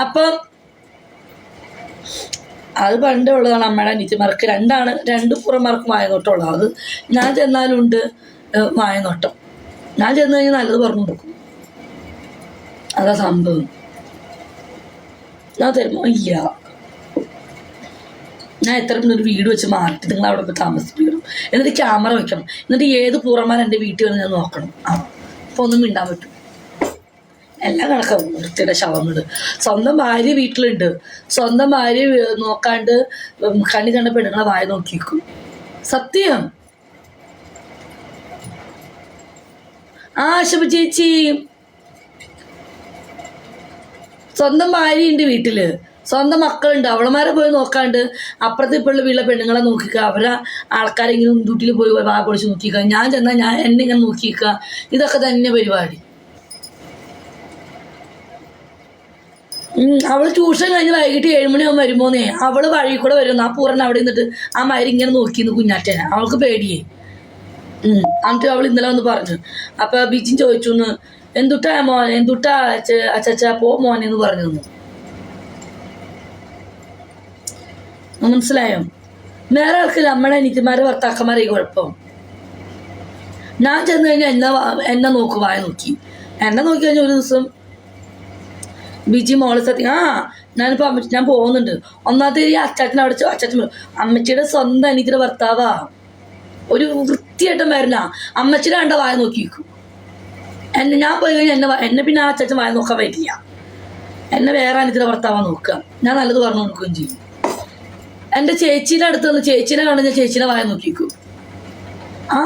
അപ്പം അത് പണ്ടേ ഉള്ളതാണ് അമ്മയുടെ അനിയത്തിമാർക്ക്. രണ്ടാണ് രണ്ട് പുറമാർക്കും വായനോട്ടമുള്ളത് അത് ഞാൻ ചെന്നാലും ഉണ്ട് വായനോട്ടം. ഞാൻ ചെന്ന് കഴിഞ്ഞാൽ നല്ലത് പറഞ്ഞു കൊടുക്കും. അതാ സംഭവം. ഞാൻ തരുമോ ഇല്ല. ഞാൻ എത്ര ഒരു വീട് വെച്ച് മാറ്റി നിങ്ങൾ അവിടെ പോയി താമസിപ്പിക്കണം. എന്നിട്ട് ക്യാമറ വെക്കണം. എന്നിട്ട് ഏത് പൂർണമാൻ എന്റെ വീട്ടിൽ വന്ന് ഞാൻ നോക്കണം. ആ അപ്പോൾ ഒന്നും മിണ്ടാൻ പറ്റും. എല്ലാം കണക്കാവും വൃത്തിയുടെ ശവങ്ങൾ സ്വന്തം ഭാര്യ വീട്ടിലുണ്ട്. സ്വന്തം ഭാര്യ നോക്കാണ്ട് കണ്ണി കണ്ട പെണ്ണുങ്ങളെ വായ നോക്കിക്കും സത്യം. ആ ശുഭ ചേച്ചി. സ്വന്തം ഭാര്യയുണ്ട് വീട്ടിൽ. സ്വന്തം മക്കളുണ്ട്. അവളമാരെ പോയി നോക്കാണ്ട് അപ്പുറത്തെ ഇപ്പോഴുള്ള വീട്ടിലെ പെണ്ണുങ്ങളെ നോക്കിക്കുക അവരെ ആൾക്കാരെങ്കിലും ഇങ്ങനെ പോയി വാ പൊളിച്ച് നോക്കിക്കുക ഞാൻ ചെന്നാൽ ഞാൻ എന്നെ ഇങ്ങനെ നോക്കിക്കുക ഇതൊക്കെ തന്നെ പരിപാടി. അവൾ ട്യൂഷൻ കഴിഞ്ഞ് വൈകിട്ട് ഏഴുമണിയാകുമ്പോൾ വരുമ്പോന്നേ. അവൾ വഴി കൂടെ വരുന്നു. ആ പൂരൻ അവിടെ നിന്നിട്ട് ആ മരി ഇങ്ങനെ നോക്കിന്ന് കുഞ്ഞാറ്റേനെ. അവൾക്ക് പേടിയേ. എന്നിട്ട് അവൾ ഇന്നലെ വന്ന് പറഞ്ഞു. അപ്പൊ ബിജിൻ ചോദിച്ചു എന്തുട്ടാ മോനെ? എന്തുട്ടാ അച്ചച്ച? പോ മോനെ എന്ന് പറഞ്ഞു മനസ്സിലായോ? വേറെ ആൾക്ക് നമ്മുടെ അനിയത്തിമാരെ ഭർത്താക്കന്മാരെ ഈ കുഴപ്പം. ഞാൻ ചെന്ന് കഴിഞ്ഞാൽ എന്നെ എന്നെ നോക്കുവായ നോക്കി. എന്നെ നോക്കി കഴിഞ്ഞാൽ ഒരു ദിവസം ബിജി മോൾ സത്യം ആ ഞാനിപ്പോ അമ്മച്ചി ഞാൻ പോകുന്നുണ്ട്. ഒന്നാമത്തെ ഈ അച്ചാച്ചൻ അവിടെ അച്ചാച്ചൻ അമ്മച്ചിയുടെ സ്വന്തം അനിയത്തിയുടെ ഭർത്താവാ. ഒരു വൃത്തിയായിട്ടും വരില്ല അമ്മച്ചിയുടെ കണ്ട വായ നോക്കി നിൽക്കും എന്നെ ഞാൻ പോയി കഴിഞ്ഞാൽ എന്നെ എന്നെ പിന്നെ ആ അച്ചാച്ചൻ വായ നോക്കാൻ പറ്റില്ല എന്നെ വേറെ അനിയത്തിയുടെ ഭർത്താവാ നോക്കുക. ഞാൻ നല്ലത് പറഞ്ഞു കൊടുക്കുകയും ചെയ്യും. എന്റെ ചേച്ചീന്റെ അടുത്ത് നിന്ന് ചേച്ചീനെ കാണുന്ന ചേച്ചീനെ വായ നോക്കിക്കും ആ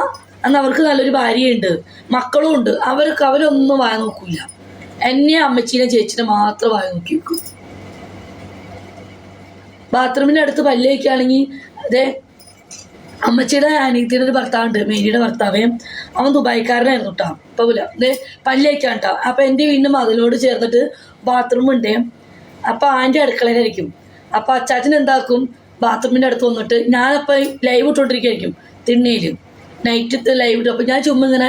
അന്ന് അവർക്ക് നല്ലൊരു ഭാര്യയുണ്ട്. മക്കളും ഉണ്ട് അവർക്ക് അവരൊന്നും വായ നോക്കൂല. എന്നെ അമ്മച്ചീനെ ചേച്ചിനെ മാത്രം വായി നോക്കി വെക്കും ബാത്റൂമിന്റെ അടുത്ത് പല്ല് വയ്ക്കുകയാണെങ്കിൽ അതെ അമ്മച്ചിയുടെ അനിയത്തിയുടെ ഒരു ഭർത്താവുണ്ട് മേരിയുടെ ഭർത്താവേ. അവൻ ദുബായിക്കാരനായിരുന്നു കേട്ടോ. ഇപ്പൊ പല്ല് വയ്ക്കാൻ കേട്ടോ. അപ്പൊ എന്റെ വീടിന്റെ മതിലോട് ചേർന്നിട്ട് ബാത്റൂം ഉണ്ട്. അപ്പൊ ആന്റെ അടുക്കളയിലായിരിക്കും. അപ്പൊ അച്ചാച്ചൻ എന്താക്കും? ബാത്റൂമിന്റെ അടുത്ത് വന്നിട്ട് ഞാനപ്പോൾ ലൈവ് ഇട്ടോണ്ടിരിക്കായിരിക്കും തിണ്ണയിൽ നൈറ്റ് ലൈവ് ഇട്ടു അപ്പൊ ഞാൻ ചുമ്മാ ഇങ്ങനെ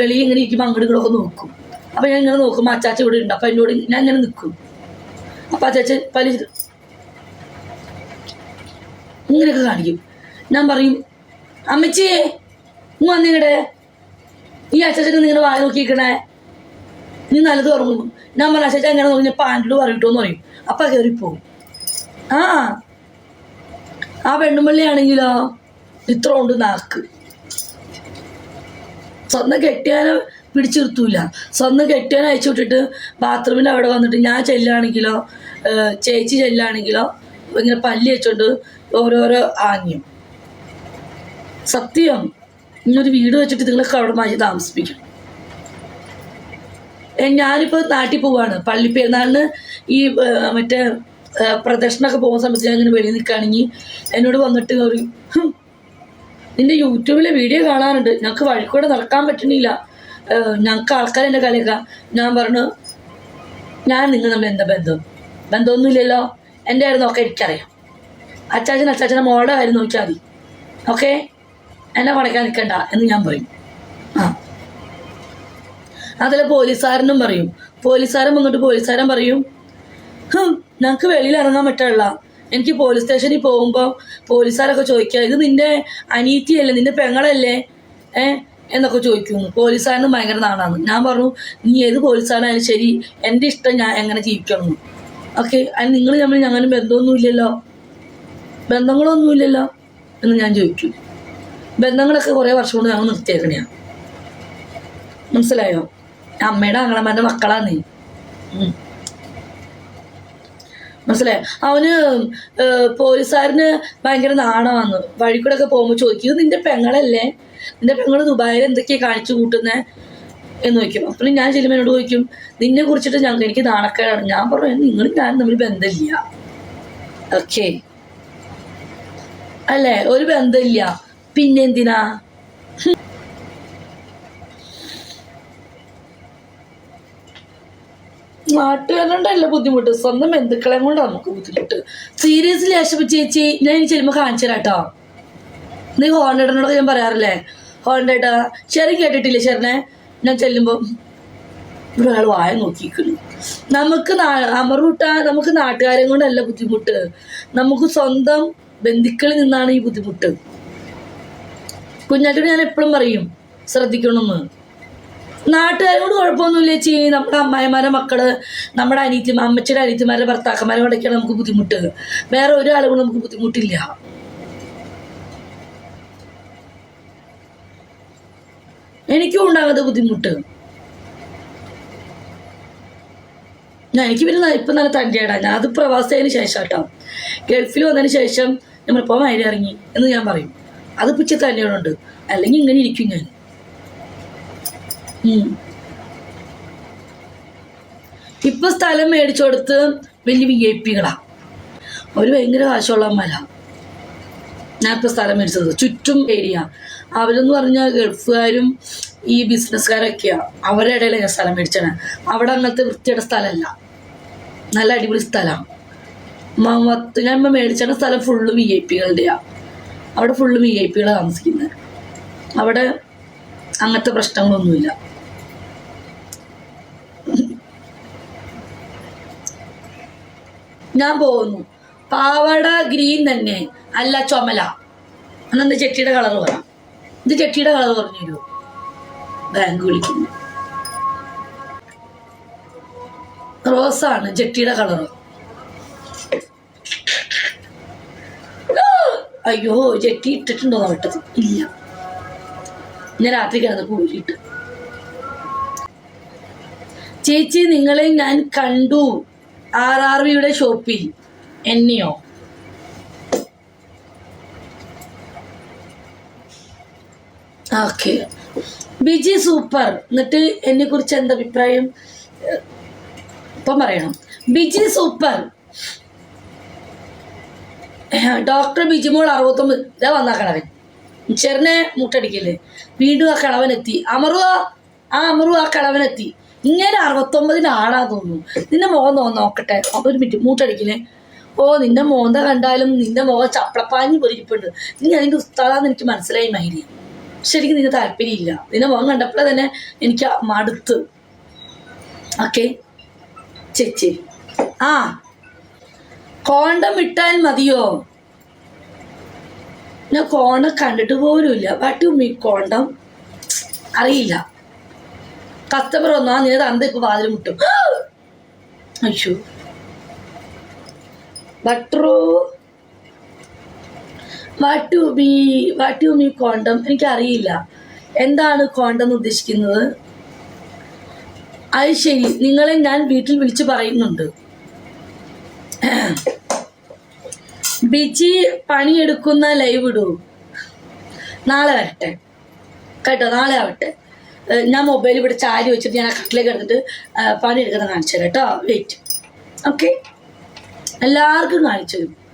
വെളിയിൽ ഇങ്ങനെ ഇരിക്കുമ്പോൾ അങ്ങോട്ട് ഇങ്ങോട്ടൊക്കെ നോക്കും. അപ്പൊ ഞാൻ ഇങ്ങനെ നോക്കുമ്പോൾ അച്ചാച്ച ഇവിടെ ഉണ്ട്. അപ്പൊ എന്നോട് ഞാൻ ഇങ്ങനെ നിൽക്കും അപ്പൊ അച്ചാച്ച പല ഇങ്ങനെയൊക്കെ കാണിക്കും. ഞാൻ പറയും അമ്മച്ചിയെ ഇങ്ങ് വന്നിങ്ങടെ ഈ അച്ചാച്ചൊക്കെ നിങ്ങളുടെ വായ നോക്കിയിരിക്കണേ. നീ നല്ലത് പറഞ്ഞു ഞാൻ പറഞ്ഞ അച്ചാച്ച എങ്ങനെ നോക്കി ഞാൻ പാന്റിൽ പറയിട്ടോന്ന് പറയും. അപ്പൊ കയറിപ്പോവും ആ ആ പെണ്ണുമ്പള്ളിയാണെങ്കിലോ ഇത്ര ഉണ്ട് നാക്ക്. സ്വന്തം കെട്ടിയാനെ പിടിച്ചു നിർത്തൂല സ്വന്തം കെട്ടിയാനെ അയച്ചു വിട്ടിട്ട് ബാത്റൂമിന്റെ അവിടെ വന്നിട്ട് ഞാൻ ചെല്ലുകയാണെങ്കിലോ ചേച്ചി ചെല്ലുകയാണെങ്കിലോ ഇങ്ങനെ പല്ലി വെച്ചോണ്ട് ഓരോരോ ആംഗ്യം സത്യം ഇങ്ങനൊരു വീട് വെച്ചിട്ട് നിങ്ങളൊക്കെ അവിടെ മാറ്റി താമസിപ്പിക്കും. ഏ, ഞാനിപ്പോ നാട്ടിൽ പോവാണ്. പള്ളി പെരുന്നാളിന് ഈ മറ്റേ പ്രദക്ഷിണമൊക്കെ പോകുന്ന സമയത്ത് ഞാൻ ഇങ്ങനെ വെളിയിൽ നിൽക്കുകയാണെങ്കിൽ എന്നോട് വന്നിട്ട് ഒരു നിന്റെ യൂട്യൂബിലെ വീഡിയോ കാണാറുണ്ട്. ഞങ്ങൾക്ക് വഴിക്കൂടെ നടക്കാൻ പറ്റണില്ല. ഞങ്ങൾക്ക് ആൾക്കാർ കളിയാക്കാം. ഞാൻ പറഞ്ഞു ഞാൻ നിങ്ങൾ തമ്മിൽ എന്താ ബന്ധം? ബന്ധമൊന്നുമില്ലല്ലോ. എന്റെ ആയിരുന്നു ഒക്കെ എനിക്കറിയാം. അച്ചാച്ചൻ അച്ചാച്ചനെ മോളുടെ കാര്യം നോക്കിയാൽ മതി. ഓക്കെ. എന്നെ പണക്കാൻ നിൽക്കണ്ട എന്ന് ഞാൻ പറയും. ആ. അതിൽ പോലീസുകാരനും പറയും. പോലീസുകാരൻ വന്നിട്ട് പോലീസുകാരൻ പറയും ഞങ്ങൾക്ക് വെളിയിൽ ഇറങ്ങാൻ പറ്റില്ല എനിക്ക് പോലീസ് സ്റ്റേഷനിൽ പോകുമ്പോൾ പോലീസുകാരൊക്കെ ചോദിക്കുക ഇത് നിന്റെ അനീതിയല്ലേ നിന്റെ പെങ്ങളല്ലേ? ഏ എന്നൊക്കെ ചോദിക്കുന്നു പോലീസുകാരനും ഭയങ്കര നാടാണ് ഞാൻ പറഞ്ഞു നീ ഏത് പോലീസുകാരനായാലും ശരി എന്റെ ഇഷ്ടം ഞാൻ എങ്ങനെ ജീവിക്കണം ഓക്കെ അതിന് നിങ്ങൾ തമ്മിൽ ഞങ്ങളും ബന്ധമൊന്നുമില്ലല്ലോ? ബന്ധങ്ങളൊന്നുമില്ലല്ലോ? എന്ന് ഞാൻ ചോദിക്കും. ബന്ധങ്ങളൊക്കെ കുറേ വർഷം കൊണ്ട് ഞങ്ങൾ നിർത്തിയേക്കണയാണ് മനസ്സിലായോ? അമ്മയുടെ ആങ്ങളമാരുടെ മക്കളാണ്. മനസ്സിലായോ? അവന് പോലീസുകാരന് ഭയങ്കര നാണമാണ് വഴിക്കൂടെ ഒക്കെ പോകുമ്പോൾ ചോദിക്കും ഇത് നിന്റെ പെങ്ങളല്ലേ? നിന്റെ പെങ്ങൾ ദുബായിൽ എന്തൊക്കെയാ കാണിച്ചു കൂട്ടുന്നേ എന്ന് ചോദിക്കും. അപ്പോൾ ഞാൻ ചെല്ലുമ്പോൾ ചോദിക്കും നിന്നെ കുറിച്ചിട്ട് ഞങ്ങൾ എനിക്ക് നാണക്കേടാണ്. ഞാൻ പറഞ്ഞു നിങ്ങൾ ഞാൻ തമ്മിൽ ബന്ധമില്ല. ഓക്കെ. അല്ലേ? ഒരു ബന്ധമില്ല. പിന്നെന്തിനാ നാട്ടുകാരുണ്ടല്ല ബുദ്ധിമുട്ട്. സ്വന്തം ബന്ധുക്കളെ കൊണ്ടാ നമുക്ക് ബുദ്ധിമുട്ട്. സീരിയസ്ലി ആശുപത്രി ചേച്ചി ഞാൻ ഇനി ചെല്ലുമ്പോൾ കാണിച്ചു തരാട്ടോ നീ ഹോണിടനോടൊക്കെ ഞാൻ പറയാറില്ലേ? ഹോണ്ടേട്ടാ ചെറിയ കേട്ടിട്ടില്ലേ ചെറിനെ ഞാൻ ചെല്ലുമ്പോൾ ഒരാൾ വായ നോക്കിയിരിക്കുന്നു. നമുക്ക് അമറൂട്ട നമുക്ക് നാട്ടുകാരെ കൊണ്ടല്ല ബുദ്ധിമുട്ട്. നമുക്ക് സ്വന്തം ബന്ധുക്കളിൽ നിന്നാണ് ഈ ബുദ്ധിമുട്ട്. കുഞ്ഞാറ്റോട് ഞാൻ എപ്പോഴും പറയും ശ്രദ്ധിക്കണം നാട്ടുകാരോട് കുഴപ്പമൊന്നുമില്ല ചേച്ചി. നമ്മുടെ അമ്മായിമാരെ മക്കൾ നമ്മുടെ അനിയത്തി അമ്മച്ചിയുടെ അനിയത്തിമാരുടെ ഭർത്താക്കന്മാരെ കൊണ്ടൊക്കെയാണ് നമുക്ക് ബുദ്ധിമുട്ട്. വേറെ ഒരാളുകളും നമുക്ക് ബുദ്ധിമുട്ടില്ല. എനിക്കും ഉണ്ടാകാത്ത ബുദ്ധിമുട്ട്. ഞാൻ എനിക്ക് പിന്നെ ഇപ്പം നല്ല തണ്ടിയാടാ ഞാൻ അത് പ്രവാസത്തിന് ശേഷം കേട്ടോ ഗൾഫിൽ വന്നതിന് ശേഷം നമ്മൾ നമ്മളിപ്പോൾ മഴ ഇറങ്ങി എന്ന് ഞാൻ പറയും. അത് പിച്ച തന്നെയുണ്ട് അല്ലെങ്കിൽ ഇങ്ങനെ ഇരിക്കും ഞാൻ. ഇപ്പൊ സ്ഥലം മേടിച്ചു കൊടുത്ത് വലിയ വി ഐ പികളാ ഭയങ്കര കാശുള്ള ഞാൻ ഇപ്പൊ സ്ഥലം മേടിച്ചത്. ചുറ്റും ഏരിയ അവരെന്ന് പറഞ്ഞാൽ ഗൾഫുകാരും ഈ ബിസിനസ്സുകാരൊക്കെയാ. അവരുടെ ഇടയിലാണ് ഞാൻ സ്ഥലം മേടിച്ചത് അവിടെ അങ്ങനത്തെ വൃത്തിയുടെ സ്ഥലമല്ല നല്ല അടിപൊളി സ്ഥലമാണ് മൊത്തം ഞാൻ ഇപ്പൊ മേടിച്ച സ്ഥലം ഫുള്ള് വി ഐ പികളുടെയാ അവിടെ ഫുള്ള് വി ഐ പികളാണ് താമസിക്കുന്നത് അവിടെ അങ്ങനത്തെ പ്രശ്നങ്ങളൊന്നുമില്ല. ഞാൻ പോകുന്നു. പാവാട ഗ്രീൻ തന്നെ. അല്ല ചുമല. അന്ന് ചെട്ടിയുടെ കളർ പറ. ഇത് ചെട്ടിയുടെ കളർ പറഞ്ഞു തരുമോ ബാങ്ക് വിളിക്കുന്നു. റോസാണ് ജെട്ടിയുടെ കളർ അയ്യോ ജെട്ടി ഇട്ടിട്ടുണ്ടോ നോട്ടത് ഇല്ല. ഞാൻ രാത്രി കിടന്ന് പോയിട്ട് ചേച്ചി നിങ്ങളെ ഞാൻ കണ്ടു. ആർ ആർ വിയുടെ ഷോപ്പിൽ. എന്നെയോ ഓക്കെ. ബിജി സൂപ്പർ. എന്നിട്ട് എന്നെ കുറിച്ച് എന്താ അഭിപ്രായം? ഇപ്പം പറയണം. ബിജി സൂപ്പർ. ഡോക്ടർ ബിജിമോൾ അറുപത്തൊമ്പത് ഇതാ വന്ന കളവൻ ചെറിനെ മുട്ടടിക്കല്ലേ? വീണ്ടും ആ കളവനെത്തി അമറു ആ- അമറു ആ കളവനെത്തി ഇങ്ങനെ അറുപത്തൊമ്പതിന് ആളാ തോന്നുന്നു. നിന്റെ മുഖം നോക്കട്ടെ. ഒരു മിനിറ്റ്. മൂട്ടടിക്കില്ലേ? ഓ നിന്റെ മോന്ത കണ്ടാലും നിന്റെ മുഖം ചപ്പളപ്പാഞ്ഞ് പൊരിപ്പുണ്ട് നീ അതിന്റെ ഉസ്താദാന്ന് എനിക്ക് മനസ്സിലായി മൈരി ശരിക്കും നിന്റെ താല്പര്യമില്ല. നിന്റെ മുഖം കണ്ടപ്പോഴേ തന്നെ എനിക്ക് മടുത്ത്. ഓക്കെ? ചേച്ചി. ആ. കോണ്ടം ഇട്ടാൽ മതിയോ? ഞാൻ കോണ്ടം കണ്ടിട്ട് പോലുമില്ല. What me condom? അറിയില്ല. കസ്റ്റമർ ഒന്നും ആ നീ തന്ത ഇപ്പൊ വാതിൽ മുട്ടും. അയ്യോ. ബട്ടറോ what you me what you me condom എനിക്കറിയില്ല. എന്താണ് ക്വാണ്ടം ഉദ്ദേശിക്കുന്നത്? അത് ശരി. നിങ്ങളെ ഞാൻ വീട്ടിൽ വിളിച്ച് പറയുന്നുണ്ട്. ബിജി പണിയെടുക്കുന്ന ലൈവ് ഇടൂ. നാളെ വരട്ടെ. കേട്ടോ നാളെ ആവട്ടെ. ഞാൻ മൊബൈൽ ഇവിടെ ചാരി വെച്ചിട്ട് ഞാൻ കട്ടിലേക്ക് എടുത്തിട്ട് പണിയെടുക്കുന്നത് കാണിച്ചു തരാം കേട്ടോ. വെയിറ്റ് ഓക്കെ എല്ലാവർക്കും കാണിച്ചു തരും.